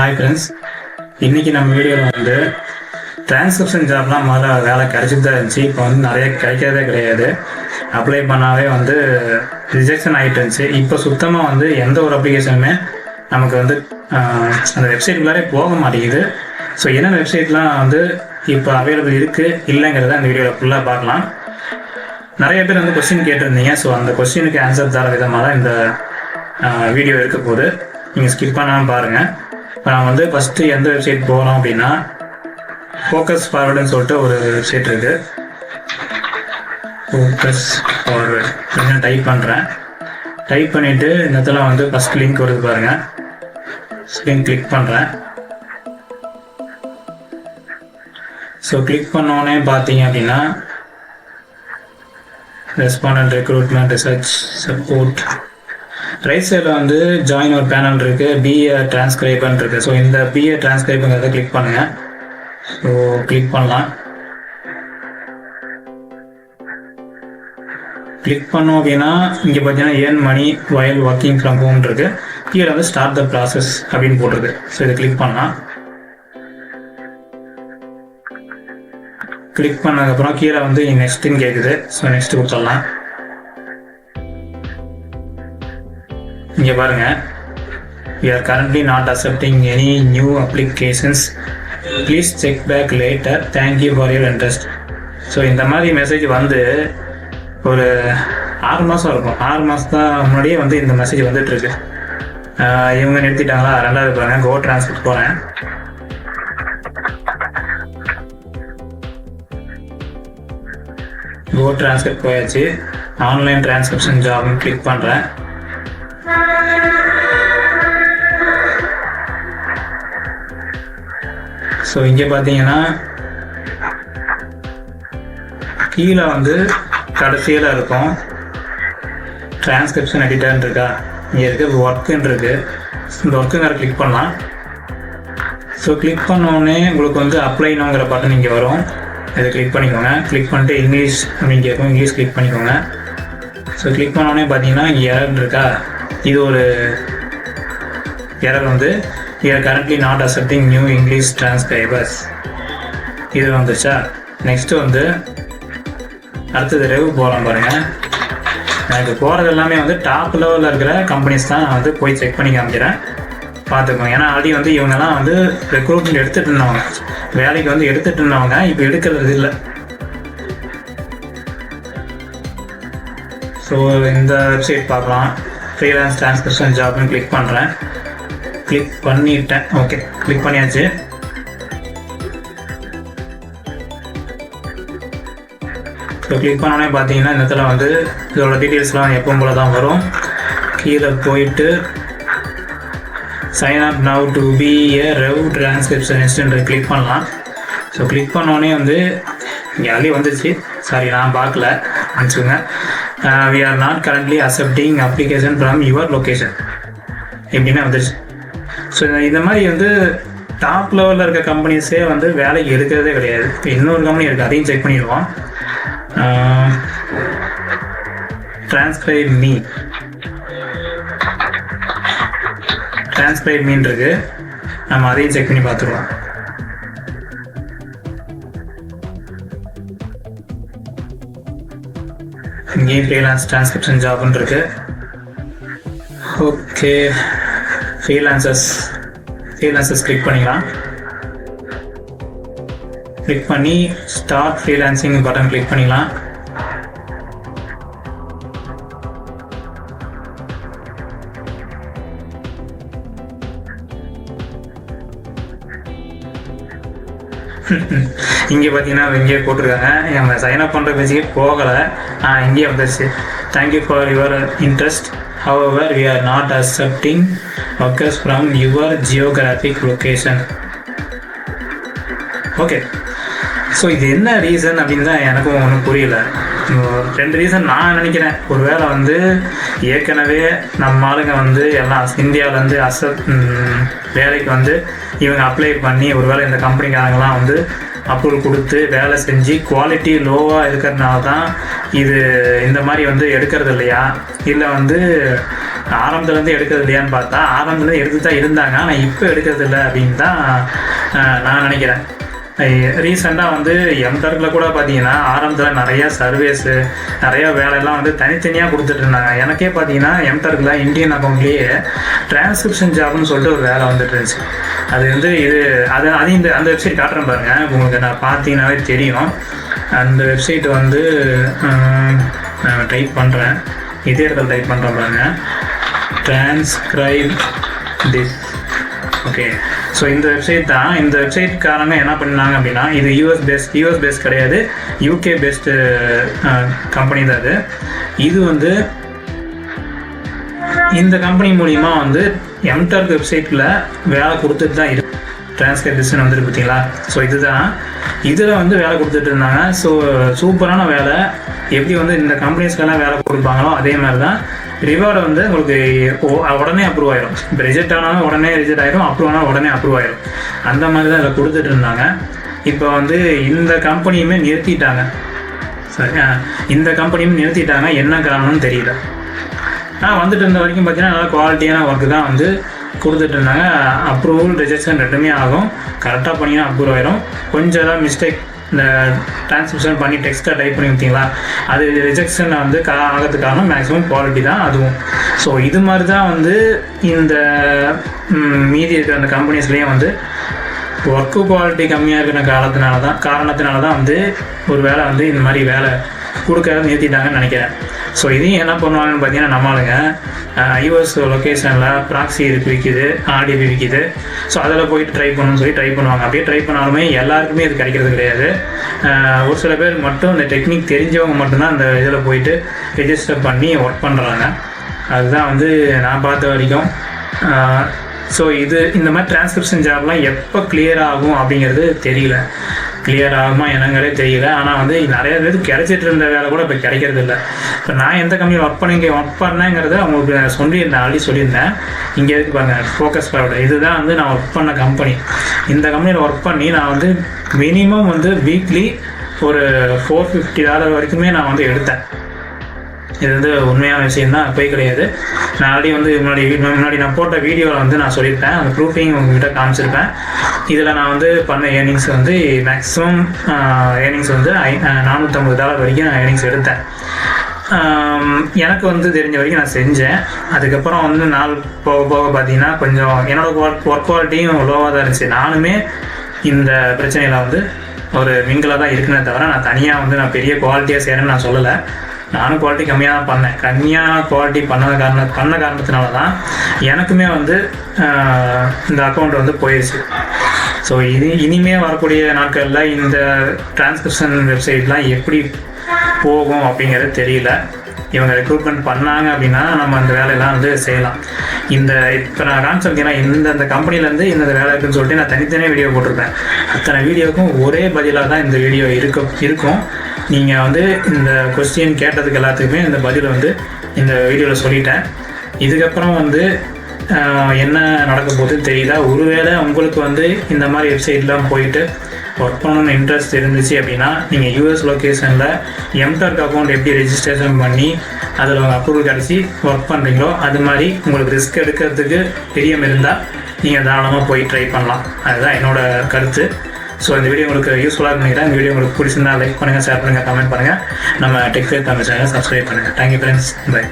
Hi friends இன்றைக்கி நம்ம வீடியோவில் வந்து டிரான்ஸ்கிரிப்ஷன் ஜாப்லாம் முதல்ல வேலை கிடைச்சிட்டு தான் இருந்துச்சு. இப்போ வந்து நிறைய கிடைக்கிறதே கிடையாது. அப்ளை பண்ணாவே வந்து ரிஜெக்ஷன் ஆகிட்டு இருந்துச்சு. இப்போ சுத்தமாக வந்து எந்த ஒரு அப்ளிகேஷனுமே நமக்கு வந்து அந்த வெப்சைட்டுக்குள்ளாரே போக மாட்டேங்குது. ஸோ என்னென்ன வெப்சைட்லாம் வந்து இப்போ அவைலபிள் இருக்குது இல்லைங்கிறத அந்த வீடியோவில் ஃபுல்லாக பார்க்கலாம். நிறைய பேர் வந்து கொஸ்டின் கேட்டிருந்தீங்க. ஸோ அந்த கொஸ்டினுக்கு ஆன்சர் தர விதமாக தான் இந்த வீடியோ இருக்க போகுது. நீங்கள் ஸ்கிப் பண்ணாமல் பாருங்கள் இப்போ நான் வந்து ஃபஸ்ட்டு எந்த வெப்சைட் போகிறோம் அப்படின்னா ஃபோக்கஸ் ஃபார்வர்டுன்னு சொல்லிட்டு ஒரு வெப்சைட் இருக்குது ஃபோக்கஸ் ஃபார்வர்டு அப்படின்னு டைப் பண்ணுறேன் டைப் பண்ணிவிட்டு இந்த இடத்துல வந்து ஃபஸ்ட் லிங்க் வருது பாருங்கள் லிங்க் கிளிக் பண்ணுறேன் ஸோ கிளிக் பண்ணோடனே பார்த்தீங்க அப்படின்னா respondent recruitment research support right சைடில் வந்து ஜாயின் ஒரு பேனல் இருக்கு. பிஏ டிரான்ஸ்கிரைபன் இருக்கு. ஸோ இந்த பிஏ டிரான்ஸ்கிரைபுங்கிறத கிளிக் பண்ணுங்க. ஸோ கிளிக் பண்ணலாம். கிளிக் பண்ணோம் அப்படின்னா இங்கே பார்த்தீங்கன்னா ஏன் மணி வயல் ஒர்க்கிங் ஃப்ரம் ஹோம் இருக்கு. கீழே வந்து ஸ்டார்ட் த ப்ராசஸ் அப்படின்னு போட்டிருக்கு. ஸோ இதை கிளிக் பண்ணலாம். கிளிக் பண்ணதுக்கப்புறம் கீழே வந்து நெக்ஸ்ட்டுன்னு கேட்குது ஸோ நெக்ஸ்ட் கொடுத்துடலாம். இங்கே பாருங்க. We are currently not any new applications please check back later later. Thank for for your so இந்த மாதிரி மெசேஜ் வந்து ஒரு ஆறு மாதம் இருக்கும். ஆறு மாதம் தான் முன்னாடியே வந்து இந்த மெசேஜ் வந்துட்டுருக்கு இவங்க நிறுத்திட்டாங்களா? ரெண்டாவது பாருங்க. கோ டிரான்ஸ்போர்ட் போகிறேன் கோ டிரான்ஸ்கிரிப்ட் போயாச்சு. ஆன்லைன் டிரான்ஸ்கிரிப்ஷன் ஜாப்னு கிளிக் பண்ணுறேன் ஸோ இங்கே பார்த்தீங்கன்னா கீழே வந்து கடைசியில் இருக்கும். டிரான்ஸ்கிரிப்ஷன் எடிட்டர்னு இருக்கா? இங்கே இருக்க ஒர்க்குன்னு இருக்கு. இந்த ஒர்க்குங்கிற கிளிக் பண்ணலாம் ஸோ கிளிக் உடனே உங்களுக்கு வந்து அப்ளைனுங்கிற பட்டன் இங்கே வரும். இதை கிளிக் பண்ணிக்கோங்க. கிளிக் பண்ணிட்டு இங்கிலீஷ் அப்படின்னு கேட்கும் இங்கிலீஷ் கிளிக் பண்ணிக்கோங்க. ஸோ கிளிக் உடனே பார்த்தீங்கன்னா இங்கே எரர் இருக்கா? இது ஒரு எரர் வந்து are currently not accepting new English transcribers இது வந்துச்சா நெக்ஸ்ட் வந்து அடுத்தது ரெவ் போகலாம் பாருங்கள் எனக்கு போகிறது எல்லாமே வந்து டாப் லெவலில் இருக்கிற கம்பெனிஸ் தான் நான் வந்து போய் செக் பண்ணி காமிக்கிறேன். பார்த்துக்கோங்க. ஏன்னா ஆல்ரெடி வந்து இவங்கெல்லாம் வந்து ரெக்ரூட்மெண்ட் எடுத்துகிட்டு இருந்தவங்க. வேலைக்கு வந்து எடுத்துகிட்டு இருந்தவங்க. இப்போ எடுக்கிறது இல்லை. ஸோ இந்த வெப்சைட் பார்க்கலாம். ஃப்ரீலான்ஸ் டிரான்ஸ்கிரிப்ஷன் ஜாப்னு கிளிக் பண்ணுறேன் கிளிக் பண்ணிட்டேன். ஓகே கிளிக் பண்ணியாச்சு. ஸோ கிளிக் பண்ணோடனே பார்த்தீங்கன்னா இந்த இடத்துல வந்து இதோட டீட்டெயில்ஸ்லாம் எப்பவும் போல தான் வரும். கீழே போயிட்டு sign up now to be a Rev டிரான்ஸ்கிரிப்ஷனிஸ்ட்ன்ற click பண்ணலாம். ஸோ கிளிக் பண்ணோடனே வந்து இங்கே ஆல்ரெடி வந்துச்சு. சாரி நான் பார்க்கல. அனுப்பிச்சுங்க we are not currently accepting application from your location எப்படின்னா வந்துருச்சு. ஸோ இந்த மாதிரி வந்து டாப் லெவலில் இருக்க கம்பெனிஸே வந்து வேலைக்கு எடுக்கிறதே கிடையாது. இப்போ இன்னொரு கம்பெனி இருக்குது அதையும் செக் பண்ணிடுவோம். டிரான்ஸ்கிரைப் மீ டிரான்ஸ்கிரைப் மீன் இருக்குது நம்ம அதையும் செக் பண்ணி பார்த்துருவோம். இங்கேயும் ஃப்ரீலான்ஸ் டிரான்ஸ்கிரிப்ஷன் ஜாப்னு இருக்கு. ஓகே ஃப்ரீலான்சர்ஸ் ஃப்ரீலான்சர்ஸ் கிளிக் பண்ணிக்கலாம். கிளிக் பண்ணி ஸ்டார்ட் ஃப்ரீலான்சிங் பட்டன் கிளிக் பண்ணிக்கலாம். இங்கே பார்த்தீங்கன்னா இங்கேயே போட்டிருக்காங்க. நம்ம சைன் அப் பண்ணுற பேசிக்கே போகலை. ஆ இங்கே வந்துருச்சு. Thank you for your interest our we are not accepting workers from your geographic location okay so இது என்ன ரீசன் அப்படின்னு தான் எனக்கும் ஒன்றும் புரியல. ரெண்டு ரீசன் நான் நினைக்கிறேன். ஒருவேளை வந்து ஏற்கனவே நம்ம ஆளுங்க வந்து எல்லாம் இந்தியாவிலேருந்து அசப் வேலைக்கு வந்து இவங்க அப்ளை பண்ணி ஒருவேளை இந்த கம்பெனிக்காரங்களாம் வந்து அப்ரூவல் கொடுத்து வேலை செஞ்சு குவாலிட்டி லோவாக இருக்கிறதுனால தான் இது இந்த மாதிரி வந்து எடுக்கிறது இல்லையா? இல்லை வந்து ஆரம்பத்துலேருந்து எடுக்கிறது இல்லையான்னு பார்த்தா ஆரம்பத்துலேருந்து எடுத்து தான் இருந்தாங்க. ஆனால் இப்போ எடுக்கிறது இல்லை அப்படின்னு தான் நான் நினைக்கிறேன். ரீசெண்டாக வந்து எம்டர்க்கில் கூட பார்த்தீங்கன்னா ஆரம்பத்தில் நிறையா சர்வீஸு நிறையா வேலையெல்லாம் வந்து தனித்தனியாக கொடுத்துட்டு இருந்தாங்க. எனக்கே பார்த்தீங்கன்னா எம்டர்க்கில் இந்தியன் அக்கௌண்ட்லேயே டிரான்ஸ்கிரிப்ஷன் ஜாப்னு சொல்லிட்டு ஒரு வேலை வந்துட்டு இருந்துச்சு. அது வந்து இது அது அது இந்த அந்த வெப்சைட் காட்டுறேன் பாருங்க. உங்களுக்கு நான் பார்த்தீங்கன்னாவே தெரியும். அந்த வெப்சைட் வந்து டைப் பண்ணுறேன் இதே இடத்துல டைப் பண்ணுறேன் பாருங்கள் டிரான்ஸ்கிரைப் திஸ் ஓகே ஸோ இந்த வெப்சைட் தான் இந்த வெப்சைட்காரங்க என்ன பண்ணாங்க அப்படின்னா இது யூஎஸ் பேஸ்ட் யூஎஸ் பேஸ்ட் கிடையாது. யூகே பேஸ்டு கம்பெனி தான் அது இது வந்து இந்த கம்பெனி மூலிமா வந்து எம்டர்க் வெப்சைட்டில் வேலை கொடுத்துட்டு தான் இருக்கு. டிரான்ஸ்கிரிப்ஷன் வந்துருக்கு பார்த்தீங்களா? ஸோ இதுதான். இதில் வந்து வேலை கொடுத்துட்டு இருந்தாங்க. ஸோ சூப்பரான வேலை. எப்படி வந்து இந்த கம்பெனிஸ்க்கெல்லாம் வேலை கொடுப்பாங்களோ அதே மாதிரி தான் ரிவார்டு வந்து உங்களுக்கு உடனே அப்ரூவ் ஆயிரும். இப்போ ரிஜெக்ட் ஆனாலும் உடனே ரிஜெக்ட் ஆயிரும் அப்ரூவ் ஆனால் உடனே அப்ரூவ் ஆயிரும். அந்த மாதிரி தான் இதில் கொடுத்துட்டு இருந்தாங்க. இப்போ வந்து இந்த கம்பெனியுமே நிறுத்திட்டாங்க. சரி இந்த கம்பெனியும் நிறுத்திட்டாங்க. என்ன காரணம்னு தெரியல. ஆனால் வந்துட்டு இருந்த வரைக்கும் பார்த்தீங்கன்னா நல்லா குவாலிட்டியான ஒர்க்கு தான் வந்து கொடுத்துட்டு இருந்தாங்க. அப்ரூவல் ரிஜெக்ஷன் ரெண்டுமே ஆகும். கரெக்டாக பண்ணிங்கன்னா அப்ரூவ் ஆயிரும். கொஞ்சம் ஏதாவது மிஸ்டேக் இந்த டிரான்ஸ்மிஷன் பண்ணி டெக்ஸ்ட்டாக டைப் பண்ணி விட்டீங்களா அது ரிஜெக்ஷன் வந்து கா ஆகிறதுக்கு காரணம் மேக்ஸிமம் குவாலிட்டி தான் அதுவும். ஸோ இது மாதிரி தான் வந்து இந்த மீதி இருக்கிற அந்த கம்பெனிஸ்லேயும் வந்து ஒர்க்கு குவாலிட்டி கம்மியாக இருக்கிற காலத்தினால தான் காரணத்தினால தான் வந்து ஒரு வேலை வந்து இந்த மாதிரி வேலை கொடுக்கறத நிறுத்திட்டாங்கன்னு நினைக்கிறேன். ஸோ இதையும் என்ன பண்ணுவாங்கன்னு பார்த்தீங்கன்னா நம்மளுங்க ஐஓஎஸ் லொக்கேஷனில் ப்ராக்ஸி இருக்கு விற்கிது ஆர்டிபி விற்கிது ஸோ அதில் போயிட்டு ட்ரை பண்ணணும்னு சொல்லி ட்ரை பண்ணுவாங்க. அப்படியே ட்ரை பண்ணாலுமே எல்லாருக்குமே இது கிடைக்கிறது கிடையாது. ஒரு சில பேர் மட்டும் இந்த டெக்னிக் தெரிஞ்சவங்க மட்டும்தான் அந்த இதில் போயிட்டு ரிஜிஸ்டர் பண்ணி ஒர்க் பண்ணுறாங்க அதுதான் வந்து நான் பார்த்த வரைக்கும். ஸோ இது இந்த மாதிரி டிரான்ஸ்கிரிப்ஷன் ஜாப்லாம் எப்போ கிளியர் ஆகும் அப்படிங்கிறது தெரியல. கிளியர் ஆகுமா என்னங்கிறதே தெரியல. ஆனால் வந்து நிறைய பேருக்கு கிடைச்சிட்டு இருந்த வேலை கூட இப்போ கிடைக்கிறது இல்லை. இப்போ நான் எந்த கம்பெனியில் ஒர்க் பண்ணி ஒர்க் பண்ணேங்கிறத உங்களுக்கு சொல்லியிருந்தேன் ஆல்ரெடி சொல்லியிருந்தேன். இங்கே இருக்கு பாருங்க ஃபோக்கஸ் பவுடர் இதுதான் வந்து நான் ஒர்க் பண்ண கம்பெனி இந்த கம்பெனியில் ஒர்க் பண்ணி நான் வந்து மினிமம் வந்து வீக்லி ஒரு ஃபோர் ஃபிஃப்டி டாலர் வரைக்குமே நான் வந்து எடுத்தேன். இது வந்து உண்மையான விஷயம் தான் போய் கிடையாது. நான் ஆல்ரெடி வந்து முன்னாடி முன்னாடி நான் போட்ட வீடியோவில் வந்து நான் சொல்லியிருப்பேன். அந்த ப்ரூஃபிங் உங்ககிட்ட காமிச்சிருப்பேன். இதில் நான் வந்து பண்ண ஏர்னிங்ஸ் வந்து மேக்ஸிமம் ஏர்னிங்ஸ் வந்து ஐ நானூற்றம்பது டாலர் வரைக்கும் நான் ஏர்னிங்ஸ் எடுத்தேன். எனக்கு வந்து தெரிஞ்ச வரைக்கும் நான் செஞ்சேன். அதுக்கப்புறம் வந்து நாள் போக போக பார்த்தீங்கன்னா கொஞ்சம் என்னோட ஒர்க் குவாலிட்டியும் லோவாக தான் இருந்துச்சு. நானுமே இந்த பிரச்சனையில் வந்து ஒரு மிங்கிளாக தான் இருக்குனே தவிர நான் தனியாக வந்து நான் பெரிய குவாலிட்டியாக செய்கிறேன்னு நான் சொல்லலை. நானும் குவாலிட்டி கம்மியாக தான் பண்ணேன். கம்மியாக குவாலிட்டி பண்ண காரண பண்ண காரணத்தினால தான் எனக்குமே வந்து இந்த அக்கௌண்ட் வந்து போயிடுச்சு ஸோ இது இனிமே வரக்கூடிய நாட்களில் இந்த டிரான்ஸ்கிரிப்ஷன் வெப்சைட்லாம் எப்படி போகும் அப்படிங்கிறது தெரியல. இவங்க ரெக்ரூட்மெண்ட் பண்ணாங்க அப்படின்னா நம்ம அந்த வேலையெல்லாம் வந்து செய்யலாம். இந்த இப்போ நான் காமிச்சிருக்கேன்னா இந்த இந்த கம்பெனிலேருந்து இந்த இந்த வேலை இருக்குன்னு சொல்லிட்டு நான் தனித்தனியாக வீடியோ போட்டிருப்பேன். அத்தனை வீடியோவுக்கும் ஒரே பதிலாக தான் இந்த வீடியோ இருக்கும் இருக்கும். நீங்கள் வந்து இந்த கொஸ்டின் கேட்டதுக்கு எல்லாத்துக்குமே இந்த பதில் வந்து இந்த வீடியோவில் சொல்லிட்டேன். இதுக்கப்புறம் வந்து என்ன நடக்க போகுதுன்னு தெரியல ஒருவேளை உங்களுக்கு வந்து இந்த மாதிரி வெப்சைட்லாம் போயிட்டு ஒர்க் பண்ணணும்னு இன்ட்ரெஸ்ட் இருந்துச்சு அப்படின்னா நீங்கள் யூஎஸ் லொக்கேஷனில் எம்டர்க் அக்கௌண்ட் எப்படி ரெஜிஸ்ட்ரேஷன் பண்ணி அதில் உங்கள் அப்ரூவல் கிடச்சி ஒர்க் பண்ணுறீங்களோ அது மாதிரி உங்களுக்கு ரிஸ்க் எடுக்கிறதுக்கு பிரியம் இருந்தால் நீங்கள் தாராளமாக போய் ட்ரை பண்ணலாம். அதுதான் என்னோடய கருத்து. ஸோ இந்த வீடியோ உங்களுக்கு யூஸ்ஃபுல்லாக நினைக்கிறேன் இந்த வீடியோ உங்களுக்கு பிடிச்சிருந்தா லைக் பண்ணுங்கள் ஷேர் பண்ணுங்கள் கமெண்ட் பண்ணுங்கள் நம்ம டெக்ஸ்டைல் தமிழ் சேனல் சப்ஸ்கிரைப் பண்ணுங்கள் தேங்க்யூ ஃப்ரெண்ட்ஸ் பை